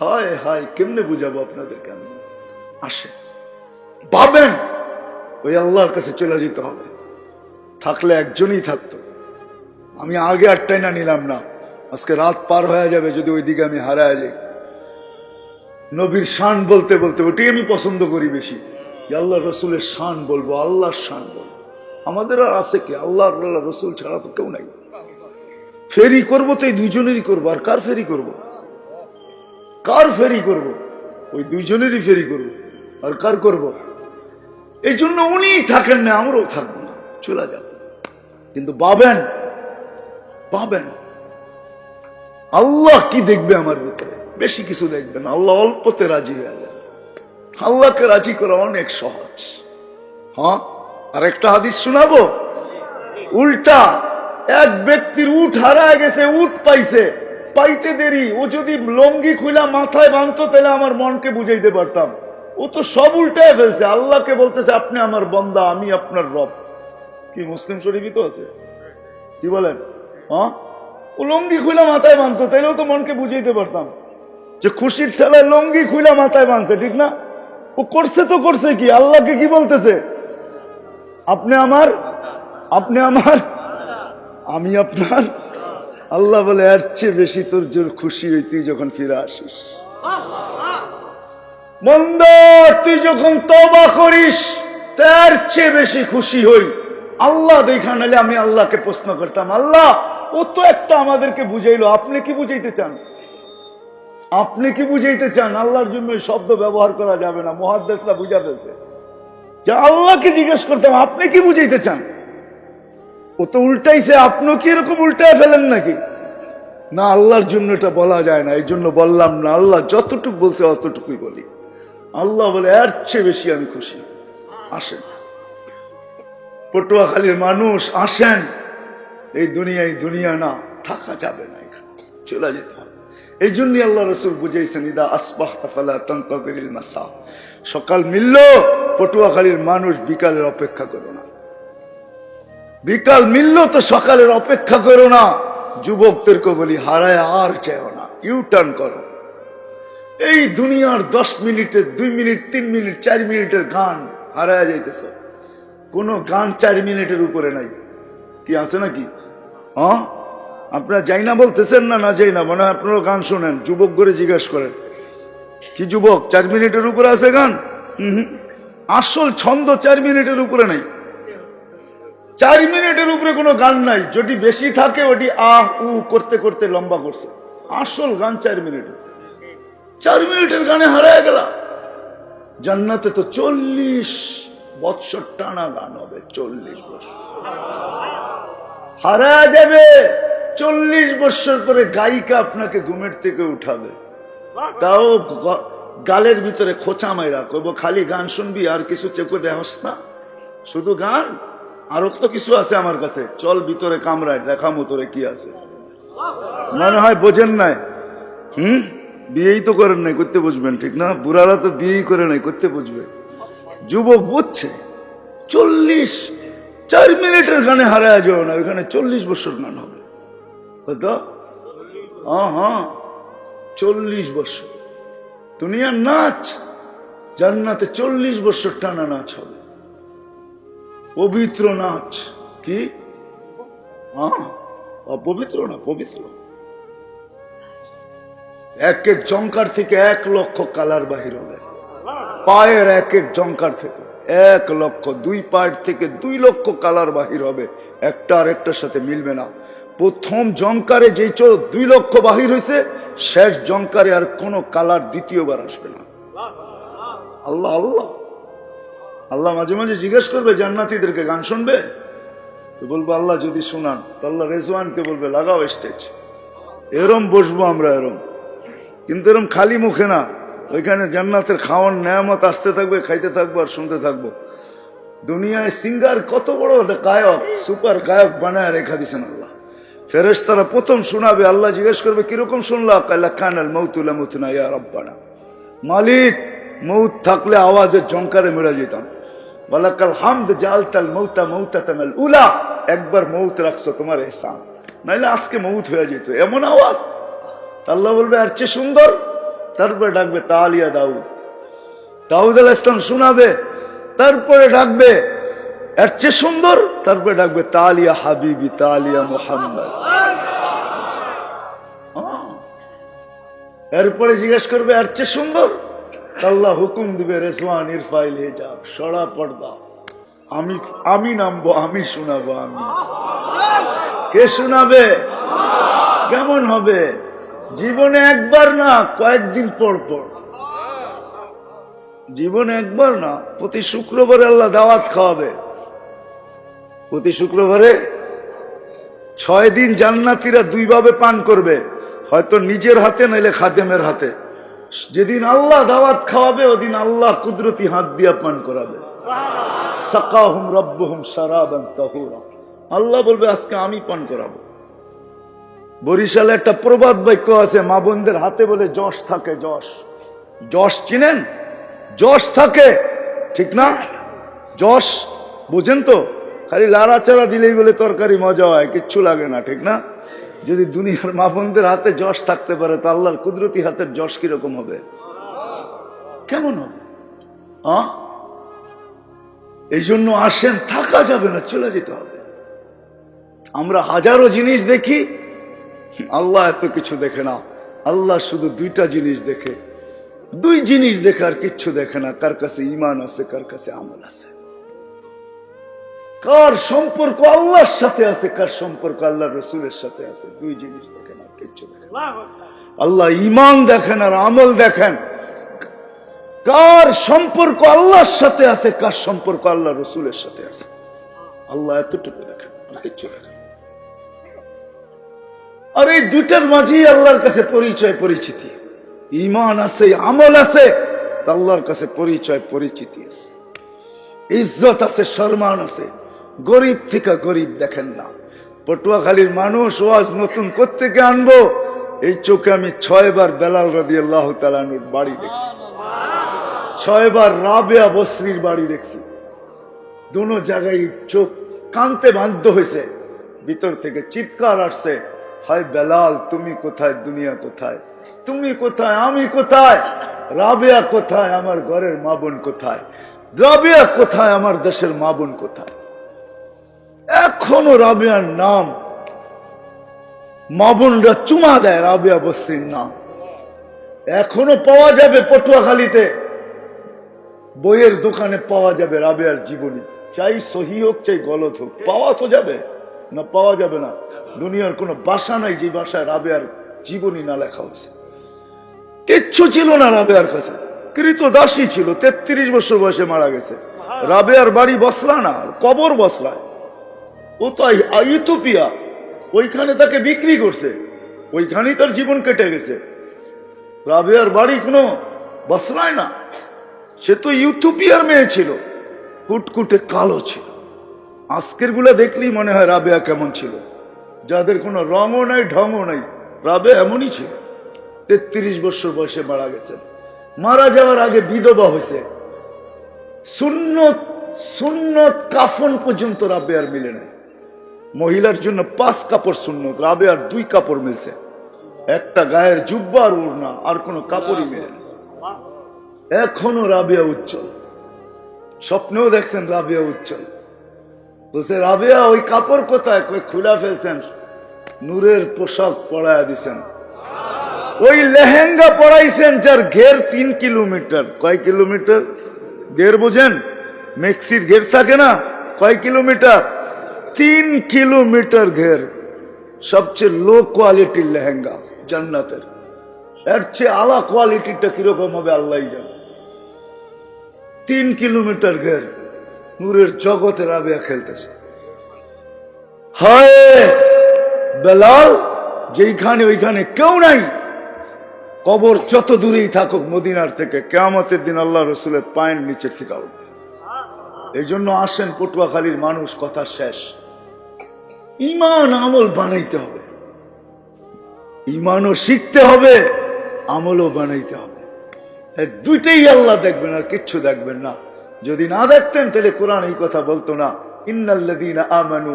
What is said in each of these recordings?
হায় হায়, কেমনে বুঝাবো আপনাদেরকে আমি? আসে ভাবেন, ওই আল্লাহর কাছে চলে যেতে হবে। থাকলে একজনই থাকতো। আমি আগে আটটাই না নিলাম না। আজকে রাত পার হয়ে যাবে, যদি ওইদিকে আমি হারায় যাই। নবীর শান বলতে বলতে, ওটাই আমি পছন্দ করি বেশি। আল্লাহ রসুলের শান বলব, আল্লাহর শান বলব। আমাদের আর আছে কি? আল্লাহ আল্লাহ রসুল ছাড়া তো কেউ নাই। ফেরি করব তো এই দুইজনেরই করব, আর কার ফেরি করব? কার ফেরি করব? ওই দুইজনেরই ফেরি করব। আর কার করব? এই জন্য উনি থাকেন না, আমরাও থাকব না। চলে যাব। কিন্তু পাবেন পাবেন আল্লাহ কি দেখবে আমার ভিতরে? বেশি কিছু দেখবেন আল্লাহ অল্পতে রাজি হয়ে যাবে। আল্লাহকে রাজি করা অনেক সহজ। হ্যাঁ? আর একটা হাদিস শোনাবো? উল্টা, এক ব্যক্তির উঠ হারা গেছে উঠ পাইছে। পাইতে দেরি। ও যদি লঙ্গি খুলা মাথায় বাঁধতো, তাহলে আমার মনকে বুঝাইতে পারতাম। ও তো সব উল্টায় ফেলছে। আল্লাহকে বলতেছে, আপনি আমার বন্দা, আমি আপনার রব। কি, মুসলিম শরীফই তো আছে? কি বলেন? হ্যাঁ? ও লঙ্গি খুলা মাথায় বাঁধতো তাইলেও তো মনকে বুঝাইতে পারতাম। যে খুশির ঠেলায় লঙ্গি খুলা মাথায় বাঁধছে, ঠিক না? ও করছে তো করছে কি? আল্লাহকে কি বলতেছে? আপনি আমার আপনি আমার, আমি আপনার আল্লাহ বলে, এর চেয়ে বেশি তোর জোর খুশি হই তুই যখন ফিরে আসিস। মন্দ, তুই যখন তবা করিস তার চেয়ে বেশি খুশি হই। আল্লাহ দেখা নাহলে আমি আল্লাহকে প্রশ্ন করতাম, আল্লাহ, ও তো একটা আমাদেরকে বুঝাইলো, আপনি কি বুঝাইতে চান? আপনি কি বুঝাইতে চান? আল্লাহর জন্য শব্দ ব্যবহার করা যাবে না মহাদ্দেশরা বুঝাতেছে। যে আল্লাহকে জিজ্ঞেস করতাম, আপনি কি বুঝাইতে চান? ও তো উল্টাইছে, আপনিও কি এরকম উল্টায় ফেলেন নাকি? না, আল্লাহর জন্য এটা বলা যায় না, এই জন্য বললাম না, আল্লাহ যতটুকু বলছে অতটুকুই বলি। আল্লাহ বলে, এর চেয়ে বেশি আমি খুশি। আসেন। পটুয়াখালীর মানুষ, আসেন। এই দুনিয়ায় দুনিয়া না, থাকা যাবে না এখানে, চলে যেতে হবে। এই জন্যই আল্লাহ রসুল বুঝাইছেন, ইদা আসবাহ সকাল মিলল, পটুয়াখালীর মানুষ বিকালের অপেক্ষা করো না। বিকাল মিলল তো সকালের অপেক্ষা করো না। যুবকদেরকে বলি, হারায় আর চাও না ইউ টার্ন করো। এই দুনিয়ার দশ মিনিটের দুই মিনিট, তিন মিনিট, চার মিনিটের গান হারায় যাইতেছে। কোন গান চার মিনিটের উপরে নাই। কি আছে নাকি? হ্যাঁ? আপনারা যাই না বলতেছেন না না যাই না, মনে হয় আপনারা গান শোনেন, যুবক করে জিজ্ঞাসা করেন। কি যুবক, চার মিনিটের উপরে আছে গান। আসল ছন্দ চার মিনিটের উপরে নাই। চার মিনিটের উপরে কোনো গান নাই। যদি বেশি থাকে, ওটি আহ, উ করতে করতে লম্বা করছে। আসল গান চার মিনিটের চার মিনিটের গানে হারায় গেল জান্নাতে তো চল্লিশ বৎসর টানা গান হবে, চল্লিশ বছর। হারা যাবে, চল্লিশ বছর পরে গায়িকা আপনাকে ঘুমের থেকে উঠাবে। তাও গালের ভিতরে খোঁচা মাইরা করব খালি গান শুনবি আর কিছু চেপে দেহস না। শুধু গান আরও তো কিছু আছে আমার কাছে। চল ভিতরে কামরায়, দেখামো তোরে কি আছে। মনে হয় বোঝেন নাই। হুম? বিয়েই তো করেন নাই, করতে বুঝবেন ঠিক না? বুড়ারা তো বিয়েই করে নাই, করতে বুঝবে যুবক বুঝছে, চল্লিশ, চার মিনিটের গানে হারায় যাও না ওইখানে চল্লিশ বছর গান হবে। হয়তো হ্যাঁ হ্যাঁ চল্লিশ বছর। দুনিয়ার নাচ, জান্নাতে চল্লিশ বছর টানা নাচ হবে। পবিত্র নাচ। কি? অপবিত্র না, পবিত্র? এক এক জঙ্কার থেকে এক লক্ষ কালার বাহির হবে। পায়ের এক এক জঙ্কার থেকে এক লক্ষ, দুই পায়ের থেকে দুই লক্ষ কালার বাহির হবে। একটা আর একটার সাথে মিলবে না। প্রথম জঙ্কারে যেই চো দুই লক্ষ বাহির হয়েছে শেষ জঙ্কারে আর কোনো কালার দ্বিতীয়বার আসবে না। আল্লাহ আল্লাহ। আল্লাহ মাঝে মাঝে জিজ্ঞেস করবে, জান্নাতীদেরকে গান শুনবে? তো বলব, আল্লাহ যদি শোনান, তো আল্লাহ রেজওয়ানকে বলবে, লাগাও স্টেজ এরম বসবো আমরা, এরম। কিন্তু এরম খালি মুখে না। ওইখানে জান্নাতের খাওয়ান নেয়ামত আসতে থাকবে, খাইতে থাকব আর শুনতে থাকব। দুনিয়ায় সিঙ্গার কত বড় গায়ক সুপার গায়ক বানায় রেখা দিছেন আল্লাহ। ফেরেস তারা প্রথম শোনাবে, আল্লাহ জিজ্ঞেস করবে, কীরকম শুনলা? কাল্লা কানাল মৌতুলা মৌতুনা ইয়া রব্বানা। মালিক, মৌত থাকলে আওয়াজের জঙ্কারে মেরা যেতাম বলাকাল হামদ জালতাল মৌতা মৌতা উলা। একবার মৌত রাখছো তোমার এহসান। নাইলে আজকে মৌত হয়ে যেত। এমন আওয়াজ। আল্লাহ বলবে, আর চেয়ে সুন্দর? তারপরে ডাকবে, তালিয়া দাউদ। দাউদ আল ইসলাম শোনাবে, তারপরে ডাকবে এর চেয়ে সুন্দর? তারপরে ডাকবে, তালিয়া হাবিবি, তালিয়া মোহাম্মদ। এরপরে জিজ্ঞেস করবে এর চেয়ে সুন্দর? আল্লাহ হুকুম দিবে, রেজওয়ান ইরফাইল হেজাব সরা পর্দা। আমি আমি নামবো, আমি শোনাবো, আমি। কে শোনাবে? কেমন হবে? জীবনে একবার না, কয়েকদিন পর পর। জীবনে একবার না, প্রতি শুক্রবারে আল্লাহ দাওয়াত খাওয়াবে। প্রতি শুক্রবারে ছয় দিন জান্নাতিরা দুইভাবে পান করবে, হয়তো নিজের হাতে, নাইলে খাদেমের হাতে। যেদিন আল্লাহ দাওয়াত খাওয়াবে, ওদিন আল্লাহ কুদরতি হাত দিয়া পান করাবে। আল্লাহ বলবে, আজকে আমি পান করাবো। বরিশালে একটা প্রবাদ বাক্য আছে, মা বোনদের হাতে বলে, যশ থাকে, যশ। যশ চিনেন? যশ থাকে, ঠিক না? যশ, বুঝেন তো? খালি লাড়াচাড়া দিলেই বলে তরকারি মজা হয়, কিচ্ছু লাগে না, ঠিক না? যদি দুনিয়ার মা বোনদের হাতে যশ থাকতে পারে, তো আল্লাহর কুদরতি হাতের যশ কীরকম হবে? কেমন হবে? এই জন্য আসেন, থাকা যাবে না, চলে যেতে হবে। আমরা হাজারো জিনিস দেখি, আল্লাহ এত কিছু দেখে না। আল্লাহ শুধু দুইটা জিনিস দেখে। দুই জিনিস দেখে আর কিচ্ছু দেখে না, কার কাছে ইমান আছে, কার কাছে আমল আছে। কার সম্পর্ক আল্লাহর সাথে আছে কার সম্পর্ক আল্লাহ রসুলের সাথে আছে? দুই জিনিস দেখেন আর কিচ্ছু দেখেন আল্লাহ ইমান দেখেন আর আমল দেখেন। কার সম্পর্ক আল্লাহর সাথে আছে কার সম্পর্ক আল্লাহ রসুলের সাথে আছে? আল্লাহ এতটুকু দেখেন আর কিচ্ছু দেখেন আর এই দুটার মাঝেই আল্লাহর কাছে পরিচয় পরিচিতি। ইমান আছে আমল আছে আল্লাহর কাছে পরিচয় পরিচিতি আছে। ইজ্জত আছে সম্মান আছে। গরিব থেকে গরিব দেখেন না। পটুয়াখালীর মানুষ ওয়াজ নতুন কোত্থেকে আনব, এই চোখে আমি ছয়বার বেলাল রাদি আল্লাহ বাড়ি দেখছি। ছয়বার রাবেয়া বসরির বাড়ি দেখছি। দুনো জায়গায় চোখ কানতে বাধ্য হয়েছে। ভিতর থেকে চিৎকার আসছে, হায় বেলাল, তুমি কোথায়? দুনিয়া কোথায়? তুমি কোথায়? আমি কোথায়? রাবেয়া কোথায়? আমার ঘরের মা বোন কোথায়? রাবেয়া কোথায়? আমার দেশের মা বোন কোথায়? এখনও রাবেয়ার নাম। মা চুমা দেয় রাবেয়া বস্তির নাম। এখনও পাওয়া যাবে পটুয়াখালীতে। বইয়ের দোকানে পাওয়া যাবে রাবেয়ার জীবনী। চাই সহি হোক, চাই গলত হোক। পাওয়া তো যাবে, না পাওয়া যাবে না। দুনিয়ার কোনো বাসা নাই যে বাসায় রাবেয়ার জীবনী না লেখা হয়েছে। কিচ্ছু ছিল না রাবেয়ার কাছে। কৃত দাসী ছিল, তেত্রিশ বছর বয়সে মারা গেছে। রাবেয়ার বাড়ি বসলা না, কবর বসলায় ও তো ইউথোপিয়া ওইখানে তাকে বিক্রি করছে। ওইখানেই তার জীবন কেটে গেছে। রাবেয়ার বাড়ি কোনো বসলায় না। সে তো ইউথোপিয়ার মেয়ে ছিল। কুটকুটে কালো ছিল। আজকেরগুলা দেখলেই মনে হয় রাবেয়া কেমন ছিল। যাদের কোনো রঙও নাই, ঢঙও নাই রাবে এমনই ছিল। তেত্রিশ বছর বয়সে মারা গেছেন মারা যাওয়ার আগে বিধবা হয়েছে। সুন্নত সুন্নত কাফন পর্যন্ত রাবে আর মিলে নাই। মহিলার জন্য পাঁচ কাপড় সুন্নত, রাবে আর দুই কাপড় মিলছে। একটা গায়ের জুব্বা আর উড়না আর কোনো কাপড়ই মিলে এখনও রাবিয়া উজ্জ্বল। স্বপ্নেও দেখছেন রাবিয়া উজ্জ্বল। বলছে, রাবিয়া, ওই কাপড় কোথায়? খুলা ফেলছেন। নূরের পোশাক পরায়া দিছেন। ওই লেহেঙ্গা পরাইছেন যার ঘের তিন কিলোমিটার। কয় কিলোমিটার? ঘের বুঝেন? মেক্সির ঘের থাকে না? কয় কিলোমিটার? তিন কিলোমিটার ঘের সবচেয়ে লো কোয়ালিটির লেহেঙ্গা, জান্নাতের। এর চেয়ে আলা কোয়ালিটিটা কীরকম হবে আল্লাহ জানে। তিন কিলোমিটার ঘের নূরের জগতের আবেয়া খেলতেছে। হায় বেলাল, যেইখানে ওইখানে কেউ নাই। কবর যত দূরেই থাকুক মদিনার থেকে কেয়ামতের দিন আল্লাহ রসুলের পায়ের নিচের থেকে উঠবে এই জন্য আসেন পটুয়াখালীর মানুষ, কথা শেষ। ইমান আমল বানাইতে হবে। ইমানও শিখতে হবে, আমলও বানাইতে হবে। দুইটাই আল্লাহ দেখবেন আর কিচ্ছু দেখবেন না। যদি না দেখতেন, তাহলে কোরআন এই কথা বলতো না আমানু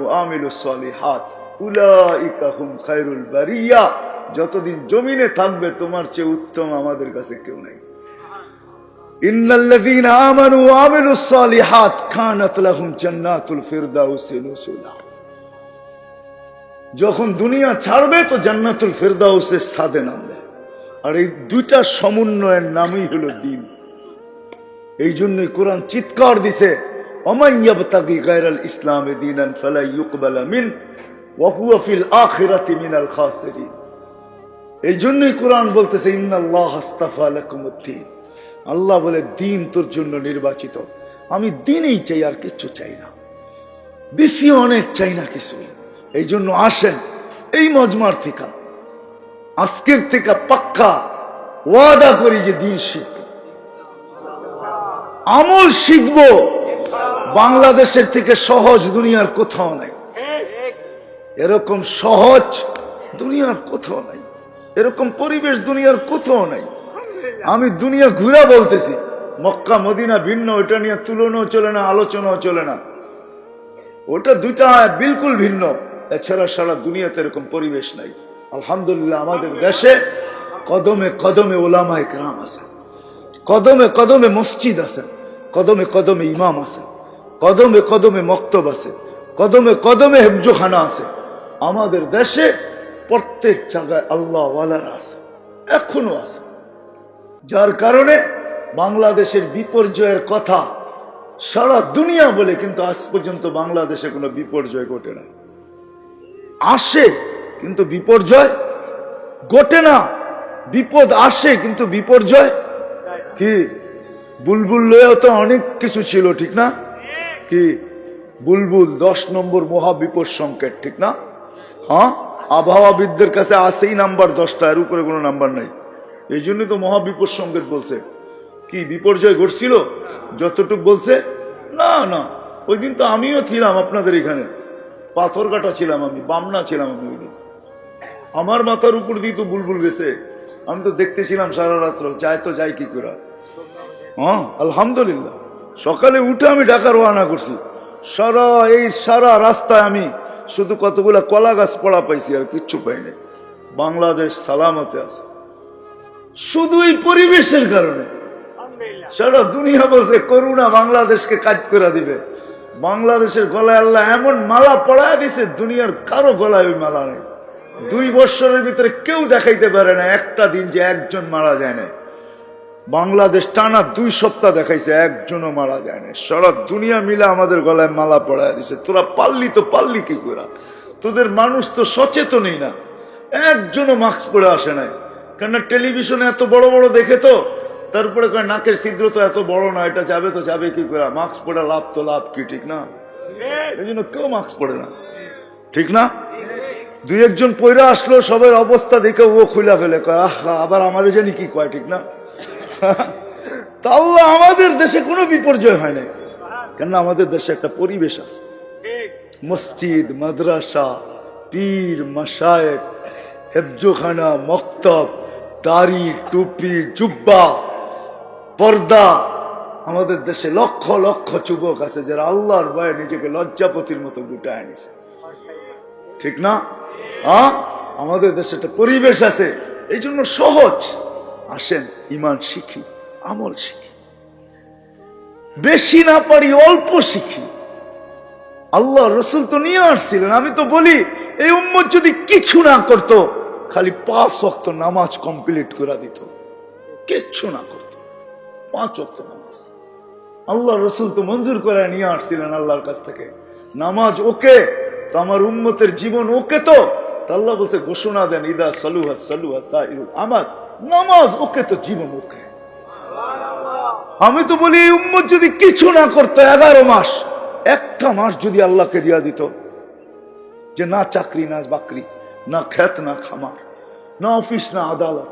বারিয়া। যতদিন জমিনে থাকবে, তোমার চেয়ে উত্তম আমাদের কাছে কেউ নাই। ইন্নাল্লাযীন আমানু ওয়া আমিলুস সালিহাত কানাত লাহুম জান্নাতুল যখন দুনিয়া ছাড়বে তো জান্নাতুল ফেরদাউসের সাদে নামবে। আর এই দুইটা সমন্বয়ের নামই হলো দিন। এই জন্যই কোরআন চিৎকার দিছে এই জন্যই কোরআন বলতেছে, ইন্নাল্লাহ আল্লাহ বলে, দিন তোর জন্য নির্বাচিত। আমি দিনই চাই আর কিচ্ছু চাই না। বেশি অনেক, চাই না কিছু এই জন্য আসেন। এই মজমার থেকে, আজকের থেকে পাক্কা ওয়াদা করি যে দিন শিখব। আমল শিখব, বাংলাদেশের থেকে সহজ দুনিয়ার কোথাও নাই। এরকম সহজ দুনিয়ার কোথাও নাই। এরকম পরিবেশ দুনিয়ার কোথাও নাই। আমি দুনিয়া ঘুরা বলতেছি, মক্কা, মদিনা ভিন্ন ওটা নিয়ে তুলনাও চলে না, আলোচনাও চলে না। ওটা দুইটা বিলকুল ভিন্ন। এছাড়া সারা দুনিয়াতে এরকম পরিবেশ নাই। আলহামদুলিল্লাহ, আমাদের দেশে কদমে কদমে ওলামায় গ্রাম আছে। কদমে কদমে মসজিদ আছে। কদমে কদমে ইমাম আছে। কদমে কদমে মক্তব আছে। কদমে কদমে হেফজোখানা আছে। আমাদের দেশে প্রত্যেক জায়গায় আল্লাহ ওয়ালারা আছে। এখনও আছে। যার কারণে বাংলাদেশের বিপর্যয়ের কথা সারা দুনিয়া বলে, কিন্তু আজ পর্যন্ত বাংলাদেশে কোনো বিপর্যয় ঘটে না আসে কিন্তু বিপর্যয় ঘটে না। বিপদ আসে কিন্তু বিপর্যয়। কি? বুলবুল লয়েও তো অনেক কিছু ছিল, ঠিক না? কি? বুলবুল দশ নম্বর মহাবিপদ সংকেত, ঠিক না? হ্যাঁ? আবহাওয়াবিদদের কাছে আসেই নাম্বার দশটা, এর উপরে কোনো নাম্বার নাই। এই জন্যই তো মহাবিপদ সংকেত বলছে। কি, বিপর্যয় ঘটছিল? যতটুক বলছে? না না। ওই দিন তো আমিও ছিলাম আপনাদের এখানে। পাথর কাটা ছিলাম আমি, বামনা ছিলাম আমি ওইদিন। আমার মাথার উপর দিয়ে তো বুলবুল গেছে। আমি তো দেখতেছিলাম সারা রাত্র, যায় তো যাই কি করে। হ্যাঁ আলহামদুলিল্লাহ। সকালে উঠে আমি ঢাকা রওনা করছি। সারা এই সারা রাস্তায় আমি শুধু কতগুলা কলা গাছ পড়া পাইছি আর কিচ্ছু পাই নাই। বাংলাদেশ সালামতে আছে। শুধু এই পরিবেশের কারণে। সারা দুনিয়া বলছে, করুণা বাংলাদেশকে কাজ করে দিবে। বাংলাদেশের গলায় আল্লাহ এমন মালা পড়ায় দিছে, দুনিয়ার কারও গলায় ওই মালা নেই। দুই বছরের ভিতরে কেউ দেখাইতে পারে না একটা দিন যে একজন মারা যায় না বাংলাদেশ টানা দুই সপ্তাহ দেখাইছে, একজনও মারা যায় না সারা দুনিয়া মিলে আমাদের গলায় মালা পড়ায় দিছে। তোরা পারলি তো পারলি কি করে তোদের মানুষ তো সচেতনই না। একজনও মাস্ক পরে আসে নাই। কেননা টেলিভিশনে এত বড় বড় দেখে তো তারপরে কয়, নাকের ছিদ্র তো এত বড় না, এটা যাবে তো যাবে কি করে? মাস্ক পরে লাভ তো লাভ কি, ঠিক না? এই জন্য কেউ মাস্ক পরে না। ঠিক না? দুই একজন পয়রা আসলো, সবার অবস্থা দেখে ও খুলা ফেলে, কয়, আহা, আবার আমাদের জানি কি কয়, ঠিক না? তাও আমাদের দেশে কোনো বিপর্যয় হয় নাই। কেন আমাদের দেশে একটা পরিবেশ আছে। মসজিদ, মাদ্রাসা, পীর মাসায়েক হেফজোখানা, মক্তব, দাড়ি, টুপি, জুব্বা পর্দা। আমাদের দেশে লক্ষ লক্ষ যুবক আছে যারা আল্লাহর ভয়ে নিজেকে লজ্জাপতির মতো গুটায় নিছে। ঠিক না? আমাদের দেশে একটা পরিবেশ আছে, এই জন্য সহজ। আসেন, ইমান শিখি, আমল শিখি। বেশি না পারি, অল্প শিখি। আল্লাহ রসুল তো নিয়ে আসছিলেন, আমি তো বলি, এই উম্মত যদি কিছু না করত, খালি পাঁচ অক্ত নামাজ কমপ্লিট করে দিত। কিচ্ছু না করত। পাঁচ অক্ত নামাজ। আল্লাহ রসুল তো মঞ্জুর করে নিয়ে আসছিলেন আল্লাহর কাছ থেকে। নামাজ ওকে, তো আমার উম্মতের জীবন ওকে তো। আল্লাহ বসে ঘোষণা দেন, ইদা সালুহা সালুহা সাইরুল আমার নামাজ ওকে তো, জীবন ওকে। আমি তো বলি, এই উম্মত যদি কিছু না করতো, এগারো মাস, একটা মাস যদি আল্লাহকে দিয়া দিত, যে না চাকরি, না বাকরি, না খ্যাত না খামার, না অফিস, না আদালত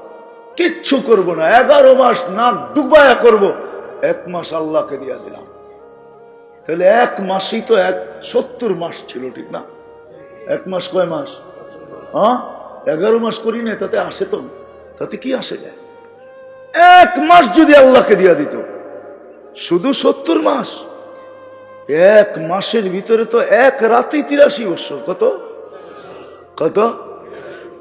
কিচ্ছু করব না। এগারো মাস না ডুবায়া করব। এক মাস আল্লাহকে দিয়া দিলাম। তাহলে এক মাসই তো এক সত্তর মাস ছিল, ঠিক না? এক মাস কয় মাস? হ্যাঁ? এগারো মাস করি না তাতে আসে তো? তাতে কি আসে যায়? এক মাস যদি আল্লাহকে দিয়া দিত, শুধু সত্তর মাস? এক মাসের ভিতরে তো এক রাত্রি তিরাশি বছর। কত? কত?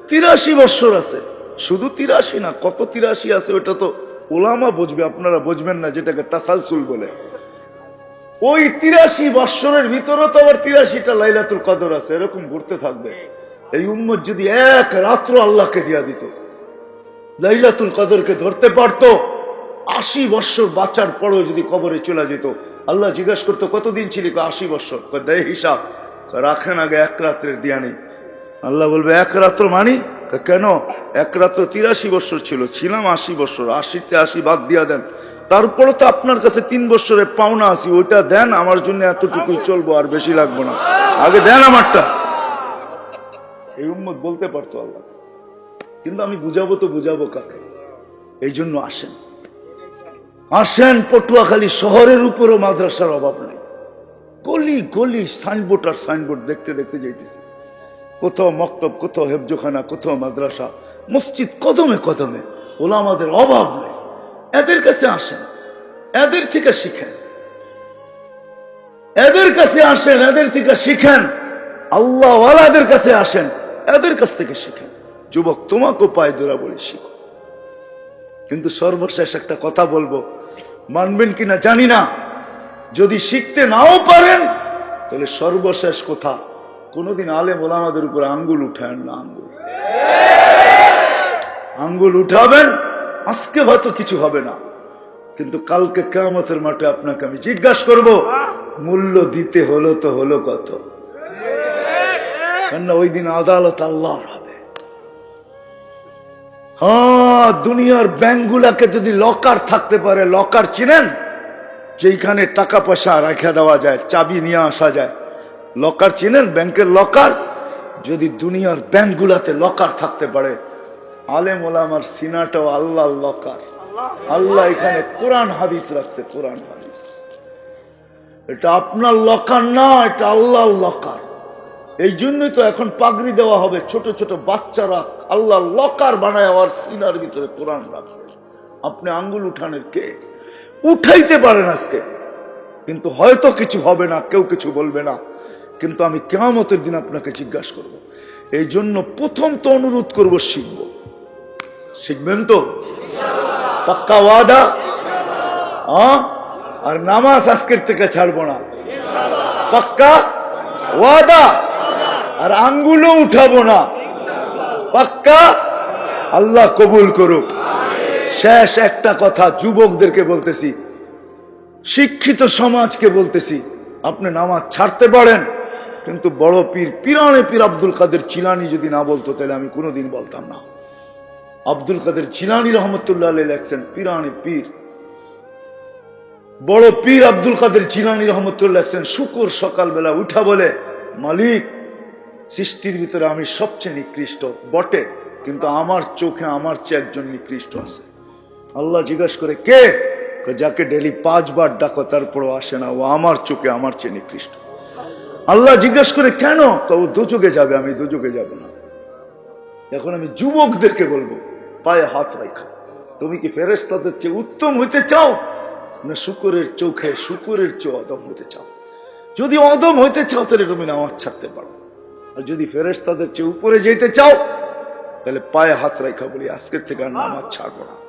তিরাশি বৎসর আছে। শুধু তিরাশি না, কত তিরাশি আছে ওটা তো ওলামা বুঝবে, আপনারা বুঝবেন না যেটাকে তাসালসুল বলে। ওই তিরাশি বৎসরের ভিতরে তো আবার তিরাশিটা লাইলাতুল কদর আছে, এরকম ঘুরতে থাকবে। এই উম্মত যদি এক রাত্র আল্লাহকে দিয়া দিত, লাইলাতুল কদরকে ধরতে পারতো, আশি বৎসর বাঁচার পরেও যদি কবরে চলে যেত, আল্লাহ জিজ্ঞাসা করতো, কতদিন ছিলি? আশি বৎসর। দেয় হিসাব, রাখেন আগে এক রাত্রের দিয়া নেই। আল্লাহ বলবে, এক রাত্র মানি কেন? এক রাত্র তিরাশি বৎসর ছিল, ছিলাম আশি বৎসর আশিতে আশি বাদ দিয়া দেন। তারপরে তো আপনার কাছে তিন বৎসরের পাওনা আছি, ওইটা দেন, আমার জন্য এতটুকুই চলবো, আর বেশি লাগবো না। আগে দেন আমারটা। এই উম্মত বলতে পারতো আল্লাহ। কিন্তু আমি বুঝাবো তো বুঝাবো কাকে। এই জন্য আসেন। আসেন, পটুয়াখালী শহরের উপরও মাদ্রাসার অভাব নাই। গলি গলি, সাইনবোর্ড আর সাইনবোর্ড দেখতে দেখতে যাইতেছি। কোথাও মক্তব, কোথাও হেফজোখানা, কোথাও মাদ্রাসা, মসজিদ কদমে কদমে। ওলা আমাদের অভাব নেই। এদের কাছে আসেন, এদের থেকে শিখেন। এদের কাছে আসেন, এদের থেকে শিখেন। আল্লাহওয়ালাদের কাছে আসেন, এদের কাছ থেকে শিখেন। যুবক, তোমাকেও পায়ে দোরা বলে, শিখো। কিন্তু সর্বশেষ একটা কথা বলব। মানবেন কিনা জানি না। যদি শিখতে নাও পারেন, তাহলে সর্বশেষ কথা কোনোদিন আলেম ওলামাদের উপর আঙ্গুল উঠায়েন না আঙ্গুল। আঙ্গুল উঠাবেন, আজকে হয়তো কিছু হবে না। কিন্তু কালকে কেমতের মাঠে আপনাকে আমি জিজ্ঞাসা করব, মূল্য দিতে হলো তো হলো কত? ওই দিন আদালত আল্লাহর হবে। হ্যাঁ দুনিয়ার ব্যাংকগুলাকে যদি লকার থাকতে পারে, লকার চিনেন, যেইখানে টাকা পয়সা রেখে দেওয়া যায়, চাবি নিয়ে আসা যায় লকার চিনেন? ব্যাংকের লকার যদি দুনিয়ার ব্যাংকগুলাতে লকার থাকতে পারে, আলেম ওলামার সিনাটাও আল্লাহ লকার আল্লাহ এখানে কোরআন হাদিস রাখছে, কোরআন হাদিস। এটা আপনার লকার না, এটা আল্লাহর লকার এই জন্যই তো এখন পাগড়ি দেওয়া হবে, ছোট ছোট বাচ্চারা আল্লাহ লকার বানায় আমার সিনার ভিতরে কোরআন রাখছে। আপনি আঙ্গুল উঠানের কে? উঠাইতে পারেন আজকে। কিন্তু হয়তো কিছু হবে না, কেউ কিছু বলবে না। কিন্তু আমি কেমতের দিন আপনাকে জিজ্ঞাসা করব। এই জন্য প্রথম তো অনুরোধ করব শিখব। শিখবেন তো? পাক্কা ওয়াদা? আর নামাজ আজকের থেকে ছাড়বো না। পাক্কা ওয়াদা? আর আঙ্গুলও উঠাবো না। পাক্কা? আল্লাহ কবুল করুক। শেষ একটা কথা যুবকদেরকে বলতেছি। শিক্ষিত সমাজকে বলতেছি, আপনি নামাজ ছাড়তে পারেন। কিন্তু বড় পীর, পিরানে পীর আব্দুল কাদের চিলানি যদি না বলতো, তাহলে আমি কোনোদিন বলতাম না। আব্দুল কাদের চিলানি রহমতুল্লাহ লেখছেন, পিরানে পীর। বড় পীর আব্দুল কাদের চিলানি রহমতুল্লাহ লেখছেন, শুকুর সকালবেলা উঠা বলে, মালিক, সৃষ্টির ভিতরে আমি সবচেয়ে নিকৃষ্ট, বটে, কিন্তু আমার চোখে আমার চেয়ে একজন নিকৃষ্ট আছে। আল্লাহ জিজ্ঞেস করে, কে? যাকে ডেলি পাঁচবার ডাকো, তারপরও আসে না, ও আমার চোখে আমার চেয়ে নিকৃষ্ট। আল্লাহ জিজ্ঞাসা করে, কেন? ও দুযোগে যাবে, আমি দুযোগে যাব না। এখন আমি যুবকদেরকে বলব, পায়ে হাত রাখা। তুমি কি ফেরেস্তাদের চেয়ে উত্তম হইতে চাও? না শুকুরের চোখে শুকুরের চেয়ে অদম হইতে চাও? যদি অদম হইতে চাও, তাহলে তুমি নামাজ ছাড়তে পারো। আর যদি ফেরেস্তাদের চেয়ে উপরে যেতে চাও, তাহলে পায়ে হাত রাখা বলি আজকের থেকে আর নামাজ ছাড়বো না।